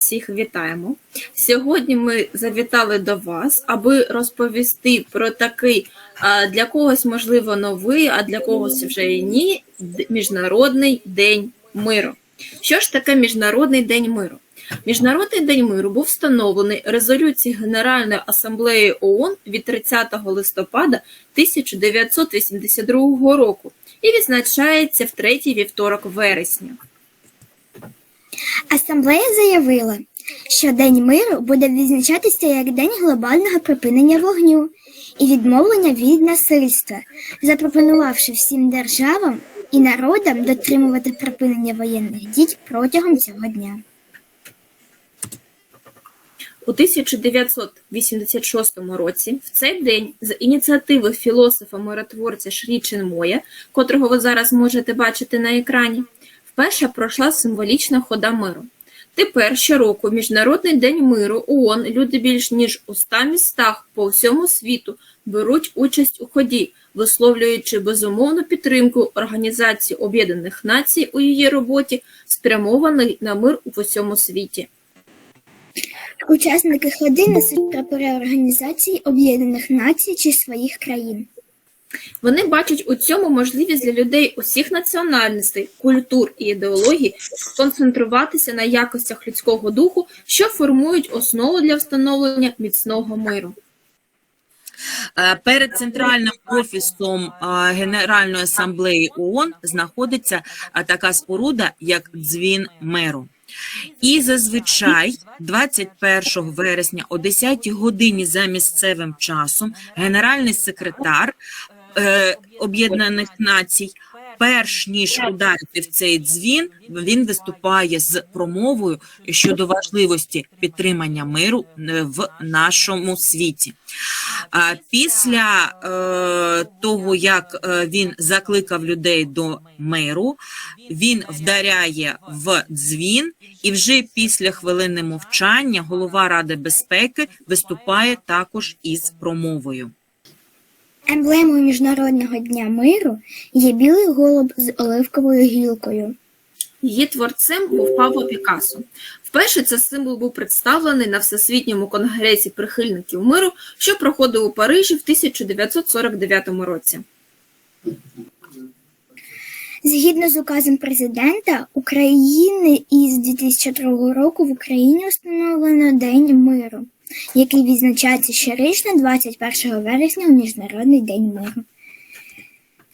всіх вітаємо. Сьогодні ми завітали до вас, аби розповісти про такий для когось, можливо, новий, а для когось вже і ні, Міжнародний день миру. Що ж таке Міжнародний день миру? Міжнародний день миру був встановлений резолюцією Генеральної асамблеї ООН від 30 листопада 1982 року і відзначається в третій вівторок вересня. Асамблея заявила, що День миру буде відзначатися як День глобального припинення вогню і відмовлення від насильства, запропонувавши всім державам і народам дотримувати припинення воєнних дій протягом цього дня. У 1986 році в цей день з ініціативи філософа-миротворця Шрі Чинмоя, котрого ви зараз можете бачити на екрані, вперше пройшла символічна хода миру. Тепер щороку Міжнародний день миру ООН люди більш ніж у 100 містах по всьому світу беруть участь у ході, висловлюючи безумовну підтримку Організації Об'єднаних Націй у її роботі, спрямованій на мир у всьому світі. Учасники ходи несуть прапори Організації Об'єднаних Націй чи своїх країн. Вони бачать у цьому можливість для людей усіх національностей, культур і ідеологій сконцентруватися на якостях людського духу, що формують основу для встановлення міцного миру. Е, Перед центральним офісом е, Генеральної асамблеї ООН знаходиться е, така споруда, як дзвін меру. І зазвичай 21 вересня о 10 годині за місцевим часом генеральний секретар е, Об'єднаних Націй, перш ніж ударити в цей дзвін, він виступає з промовою щодо важливості підтримання миру е, в нашому світі. А після е, того, як е, він закликав людей до миру, він вдаряє в дзвін, і вже після хвилини мовчання голова Ради безпеки виступає також із промовою. Емблемою Міжнародного дня миру є білий голуб з оливковою гілкою. Її творцем був Павло Пікассо. Вперше цей символ був представлений на Всесвітньому конгресі прихильників миру, що проходив у Парижі в 1949 році. Згідно з указом президента України із 2002 року в Україні встановлено День миру, який відзначається щорічно 21 вересня у Міжнародний день миру.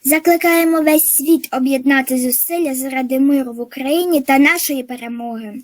Закликаємо весь світ об'єднати зусилля заради миру в Україні та нашої перемоги.